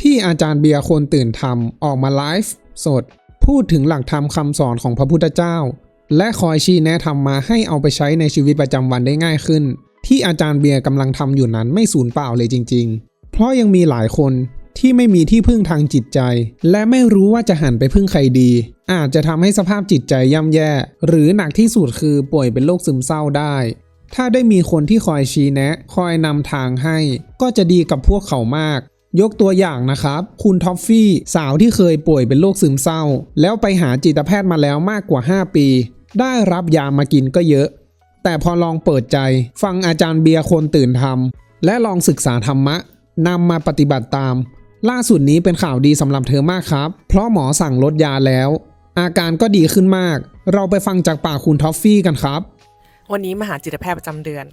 ที่อาจารย์เบียร์คนตื่นทำออกมาไลฟ์สด พูดถึงหลักธรรมคำสอนของพระพุทธเจ้า และคอยชี้แนะธรรมมาให้เอาไปใช้ในชีวิตประจำวันได้ง่ายขึ้น ที่อาจารย์เบียร์กำลังทำอยู่นั้นไม่สูญเปล่าเลยจริง ๆ เพราะยังมีหลายคนที่ไม่มีที่พึ่งทางจิตใจ และไม่รู้ว่าจะหันไปพึ่งใครดี อาจจะทำให้สภาพจิตใจย่ำแย่ หรือหนักที่สุดคือป่วยเป็นโรคซึมเศร้าได้ ถ้าได้มีคนที่คอยชี้แนะ คอยนำทางให้ ก็จะดีกับพวกเขามาก ยกตัวอย่างนะครับ คุณท็อฟฟี่สาวที่เคยป่วยเป็นโรคซึมเศร้า แล้วไปหาจิตแพทย์มาแล้วมากกว่า 5 ปี ได้รับยามากินก็เยอะ แต่พอลองเปิดใจ ฟังอาจารย์เบียร์คนตื่นทำและลองศึกษาธรรมะนำมาปฏิบัติตาม ล่าสุดนี้เป็นข่าวดีสำหรับเธอมากครับ เพราะหมอสั่งลดยาแล้ว อาการก็ดีขึ้นมาก เราไปฟังจากปากคุณท็อฟฟี่กันครับ วันนี้มาหาจิตแพทย์ประจำเดือน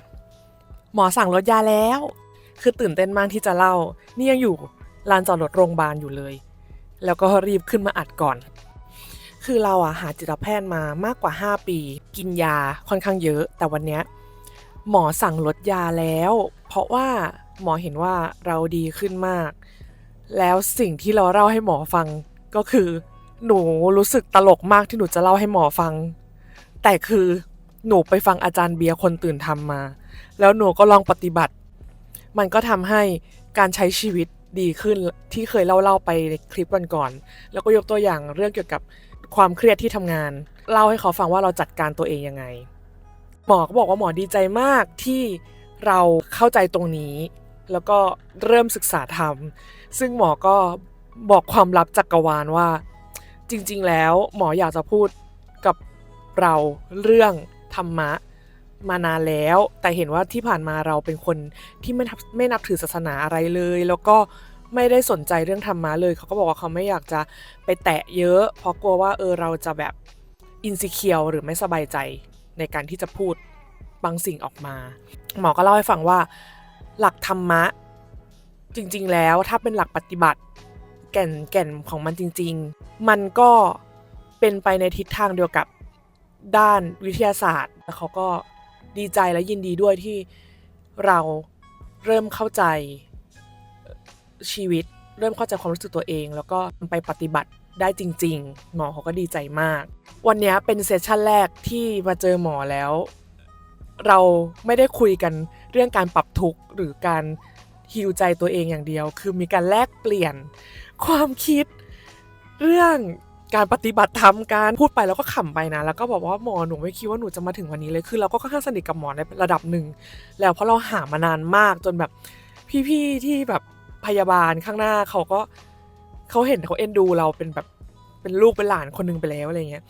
หมอสั่งลดยาแล้ว คือตื่นเต้นมากที่จะเล่า นี่ยังอยู่ลานจอดรถโรงพยาบาลอยู่เลย แล้วก็รีบขึ้นมาอัดก่อน คือเราอะหาจิตแพทย์มามากกว่า 5 ปี กินยาค่อนข้างเยอะ แต่วันเนี้ยหมอสั่งลดยาแล้ว เพราะว่าหมอเห็นว่าเราดีขึ้นมาก แล้วสิ่งที่เราเล่าให้หมอฟังก็คือ หนูรู้สึกตลกมากที่หนูจะเล่าให้หมอฟัง แต่คือหนูไปฟังอาจารย์เบียร์คนตื่นทำมา แล้วหนูก็ลองปฏิบัติ มันก็ทำให้การใช้ชีวิตดีขึ้นที่เคยเล่าเล่าๆไปในคลิปวันก่อน แล้วก็ยกตัวอย่างเรื่องเกี่ยวกับความเครียดที่ทำงาน เล่าให้เขาฟังว่าเราจัดการตัวเองยังไง หมอก็บอกว่าหมอดีใจมากที่เราเข้าใจตรงนี้ แล้วก็เริ่มศึกษาธรรมซึ่งหมอก็บอกความลับจักกรวาลว่า จริง ๆ แล้วหมออยากจะพูดกับเราเรื่องธรรมะ มานานแล้ว แต่เห็นว่าที่ผ่านมาเราเป็นคนที่ไม่นับไม่นับถือศาสนาอะไรเลย แล้วก็ไม่ได้สนใจเรื่องธรรมะเลย เขาก็บอกว่าเขาไม่อยากจะไปแตะเยอะ เพราะกลัวว่าเออเราจะแบบอินสิเคียวหรือไม่สบายใจในการที่จะพูดบางสิ่งออกมา หมอก็เล่าให้ฟังว่าหลักธรรมะจริง ๆ แล้วถ้าเป็นหลักปฏิบัติ แก่นแก่นของมันจริง ๆ มันก็เป็นไปในทิศทางเดียวกับด้านวิทยาศาสตร์ แล้วเขาก็ ดีใจและยินดีด้วยที่เราเริ่มเข้าใจชีวิต เริ่มเข้าใจความรู้สึกตัวเอง แล้วก็ไปปฏิบัติได้จริง ๆ หมอเขาก็ดีใจมาก วันนี้เป็นเซสชั่นแรกที่มาเจอหมอแล้ว เราไม่ได้คุยกันเรื่องการปรับทุกข์หรือการฮิวใจตัวเองอย่างเดียว คือมีการแลกเปลี่ยนความคิดเรื่อง การปฏิบัติธรรมการพูดไปแล้วก็ขำไปนะ แล้วก็บอกว่าหมอหนูไม่คิดว่าหนูจะมาถึงวันนี้เลยคือเราก็ค่อนข้างสนิทกับหมอในระดับหนึ่งแล้วเพราะเราหามานานมากจนแบบพี่ๆที่แบบพยาบาลข้างหน้าเขาก็เขาเห็นเขาเอ็นดูเราเป็นแบบเป็นลูกเป็นหลานคนหนึงไปแล้วอะไรเงี้ย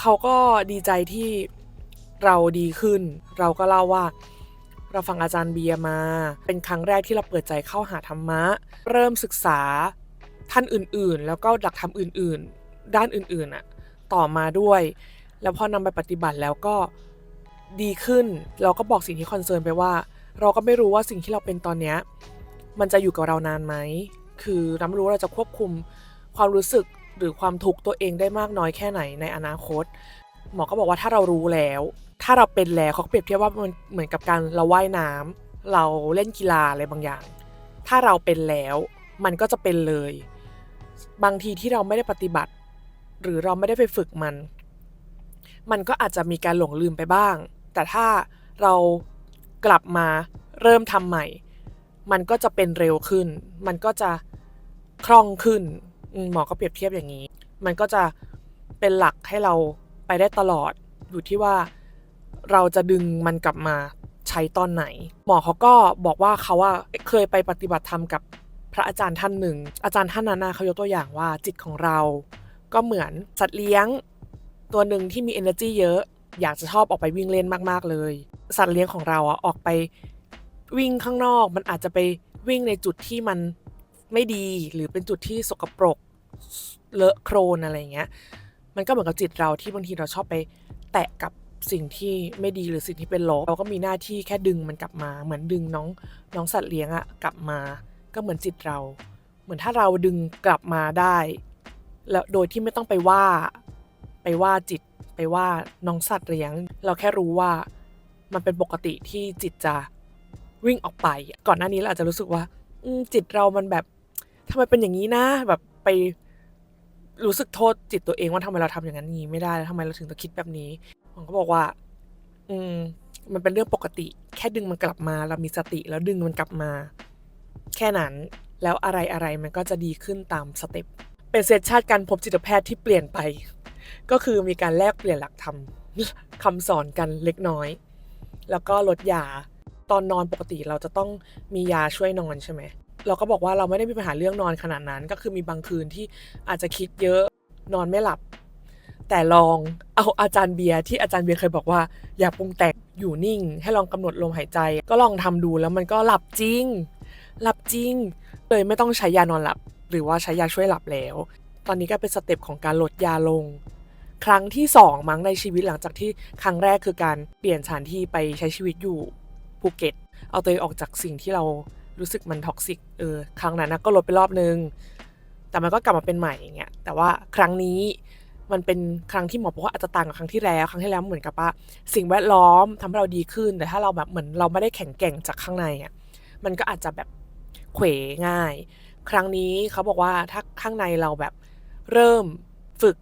เขาก็ดีใจที่เราดีขึ้น เราก็เล่าว่าเราฟังอาจารย์เบียมา เป็นครั้งแรกที่เราเปิดใจเข้าหาธรรมะ เริ่มศึกษาท่านอื่นๆ แล้วก็หลักธรรมอื่น ๆ ด้านอื่นๆอะต่อมาด้วย แล้วพอนำไปปฏิบัติแล้วก็ดีขึ้น เราก็บอกสิ่งที่คอนเซิร์นไปว่า เราก็ไม่รู้ว่าสิ่งที่เราเป็นตอนเนี้ยมันจะอยู่กับเรานานไหม คือเราไม่รู้เราจะควบคุมความรู้สึกหรือความทุกข์ตัวเองได้มากน้อยแค่ไหนในอนาคต หมอก็บอกว่าถ้าเรารู้แล้ว ถ้าเราเป็นแล้วเขาเปรียบเทียบว่ามันเหมือนกับการเราว่ายน้ำเราเล่นกีฬาอะไรบางอย่าง ถ้าเราเป็นแล้ว มันก็จะเป็นเลย บางทีที่เราไม่ได้ปฏิบัติ หรือเราไม่ได้ไปฝึกมัน มันก็อาจจะมีการหลงลืมไปบ้าง แต่ถ้าเรากลับมาเริ่มทำใหม่ มันก็จะเป็นเร็วขึ้น มันก็จะคล่องขึ้นหมอก็เปรียบเทียบอย่างนี้ มันก็จะเป็นหลักให้เราไปได้ตลอด อยู่ที่ว่าเราจะดึงมันกลับมาใช้ตอนไหน หมอเขาก็บอกว่าเขาว่าเคยไปปฏิบัติธรรมกับพระอาจารย์ท่านหนึ่ง อาจารย์ท่านนั้นนะเขายกตัวอย่างว่าจิตของเรา ก็เหมือนสัตว์เลี้ยง ตัวหนึ่งที่มี energy เยอะ อยากจะชอบออกไปวิ่งเล่นมากๆเลย สัตว์เลี้ยงของเราอะออกไปวิ่งข้างนอก มันอาจจะไปวิ่งในจุดที่มันไม่ดีหรือเป็นจุดที่สกปรกเลอะโครนอะไรเงี้ย มันก็เหมือนกับจิตเราที่บางทีเราชอบไปแตะกับสิ่งที่ไม่ดีหรือสิ่งที่เป็นลบเราก็มีหน้าที่แค่ดึงมันกลับมา เหมือนดึงน้องน้องสัตว์เลี้ยงอะกลับมา ก็เหมือนจิตเรา เหมือนถ้าเราดึงกลับมาได้ แล้วโดยที่ไม่ต้องไปว่า ไปว่าจิตไปว่าน้องสัตว์เลี้ยง เราแค่รู้ว่ามันเป็นปกติที่จิตจะวิ่งออกไป ก่อนหน้านี้เราอาจจะรู้สึกว่าจิตเรามันแบบทำไมเป็นอย่างนี้นะแบบไปรู้สึกโทษจิตตัวเองว่าทำไมเราทำอย่างนั้นนี้ไม่ได้แล้วทำไมเราถึงต้องคิดแบบนี้ผมก็บอกว่า อืม มันเป็นเรื่องปกติ แค่ดึงมันกลับมา เรามีสติแล้วดึงมันกลับมา แค่นั้น แล้วอะไรอะไรมันก็จะดีขึ้นตามสเต็ป เป็นเซสชันการพบจิตแพทย์ที่เปลี่ยนไป ก็คือมีการแลกเปลี่ยนหลักธรรมคำสอนกันเล็กน้อย แล้วก็ลดยาตอนนอนปกติเราจะต้องมียาช่วยนอนใช่ไหมเราก็บอกว่าเราไม่ได้มีปัญหาเรื่องนอนขนาดนั้น ก็คือมีบางคืนที่อาจจะคิดเยอะนอนไม่หลับ แต่ลองเอาอาจารย์เบียร์ที่อาจารย์เบียร์เคยบอกว่า อย่าปรุงแต่งอยู่นิ่ง ให้ลองกำหนดลมหายใจ ก็ลองทำดูแล้วมันก็หลับจริง หลับจริง เลยไม่ต้องใช้ยานอนหลับ หรือว่าใช้ยาช่วยหลับแล้ว ตอนนี้ก็เป็นสเต็ปของการลดยาลง ครั้งที่สองมั้งในชีวิตหลังจากที่ครั้งแรกคือการเปลี่ยนสถานที่ไปใช้ชีวิตอยู่ภูเก็ต เอาตัวเองออกจากสิ่งที่เรารู้สึกมันท็อกซิกเออครั้งนั้นนะก็ลดไปรอบนึง แต่มันก็กลับมาเป็นใหม่อย่างเงี้ยแต่ว่าครั้งนี้มันเป็นครั้งที่หมอบอกว่าอาจจะต่างกับครั้งที่แล้ว ครั้งที่แล้วเหมือนกับว่า สิ่งแวดล้อมทำให้เราดีขึ้นแต่ถ้าเราแบบเหมือนเราไม่ได้แข็งแกร่งจากข้างในอะมันก็อาจจะแบบเขวง่าย ครั้งนี้เขาบอกว่าถ้าข้างในเราแบบเริ่มฝึก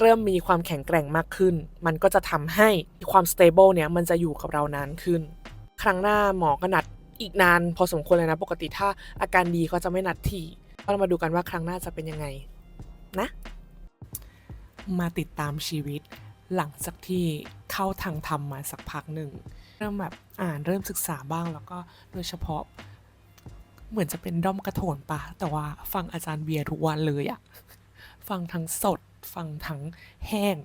เริ่มมีความแข็งแกร่งมากขึ้น มันก็จะทำให้ความ stable เนี่ยมันจะอยู่กับเรานานขึ้น ครั้งหน้าหมอก็นัดอีกนานพอสมควรเลยนะ ปกติถ้าอาการดีก็จะไม่นัดทีก็มาดูกันว่าครั้งหน้าจะเป็นยังไงนะ มาติดตามชีวิตหลังจากที่เข้าทางธรรมมาสักพักหนึ่ง เริ่มแบบอ่านเริ่มศึกษาบ้างแล้วก็โดยเฉพาะ เหมือนจะเป็นด้อมกระโถนปะแต่ว่าฟังอาจารย์เบียร์ทุกวันเลยอะฟังทั้งสด ฟังทั้งแห้ง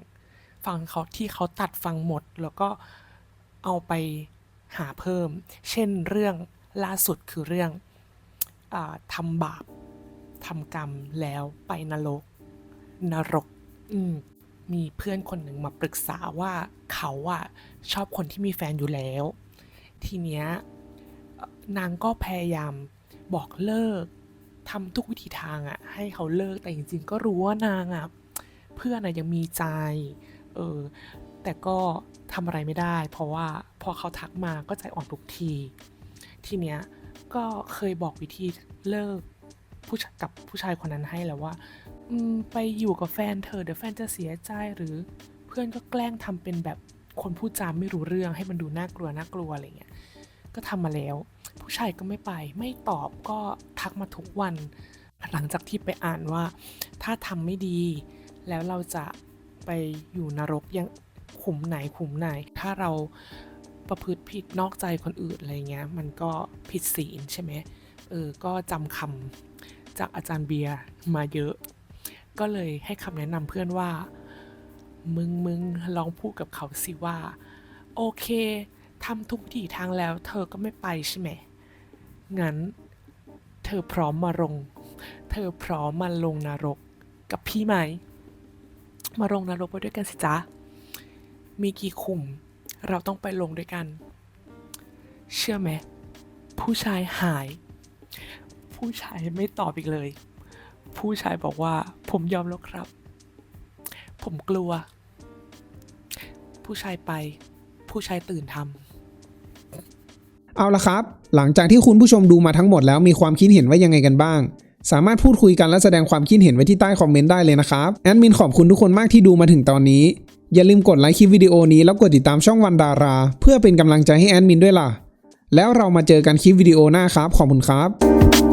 ฟังเขาที่เขาตัดฟังหมด แล้วก็เอาไปหาเพิ่ม เช่นเรื่องล่าสุดคือเรื่องอทำบาปทำกรรมแล้วไปนรก นรก อืมมีเพื่อนคนหนึ่งมาปรึกษาว่าเขาอะชอบคนที่มีแฟนอยู่แล้ว ทีเนี้ยนางก็พยายาม บอกเลิกทำทุกวิธีทางอะให้เขาเลิกแต่จริงๆก็รู้ว่านางอะเพื่อนอะยังมีใจเออแต่ก็ทำอะไรไม่ได้ เพราะว่าพอเขาทักมาก็ใจอ่อนทุกที ทีเนี้ยก็เคยบอกวิธีเลิกผู้กับผู้ชายคนนั้นให้แล้วว่าไปอยู่กับแฟนเธอเดี๋ยวแฟนจะเสียใจหรือเพื่อนก็แกล้งทำเป็นแบบคนพูดจาไม่รู้เรื่องให้มันดูน่ากลัวน่ากลัวอะไรเงี้ย ก็ทำมาแล้ว ผู้ชายก็ไม่ไป ไม่ตอบก็ทักมาทุกวัน หลังจากที่ไปอ่านว่า ถ้าทำไม่ดี แล้วเราจะไปอยู่นรกยังขุมไหนขุมไหน ถ้าเราประพฤติผิดนอกใจคนอื่นอะไรเงี้ย มันก็ผิดศีลใช่ไหมเออ ก็จำคำจากอาจารย์เบียร์มาเยอะ ก็เลยให้คำแนะนำเพื่อนว่า มึงมึงลองพูดกับเขาสิว่า โอเค ทำทุกวิถีทางแล้ว เธอก็ไม่ไปใช่ไหม งั้น เธอพร้อมมาลง เธอพร้อมมาลงนรกกับพี่ไหม มาลงนรกไปด้วยกันสิจ๊ะ มีกี่ขุม เราต้องไปลงด้วยกัน เชื่อไหม ผู้ชายหาย ผู้ชายไม่ตอบอีกเลย ผู้ชายบอกว่า ผมยอมแล้วครับ ผมกลัว ผู้ชายไปผู้ชายตื่นทำ เอาละครับ หลังจากที่คุณผู้ชมดูมาทั้งหมดแล้วมีความคิดเห็นว่ายังไงกันบ้าง สามารถพูดคุยกันและแสดงความคิดเห็นไว้ที่ใต้คอมเมนต์ได้เลยนะครับ แอดมินขอบคุณทุกคนมากที่ดูมาถึงตอนนี้ อย่าลืมกดไลค์คลิปวิดีโอนี้แล้วกดติดตามช่องวันดารา เพื่อเป็นกำลังใจให้แอดมินด้วยล่ะ แล้วเรามาเจอกันคลิปวิดีโอหน้าครับ ขอบคุณครับ「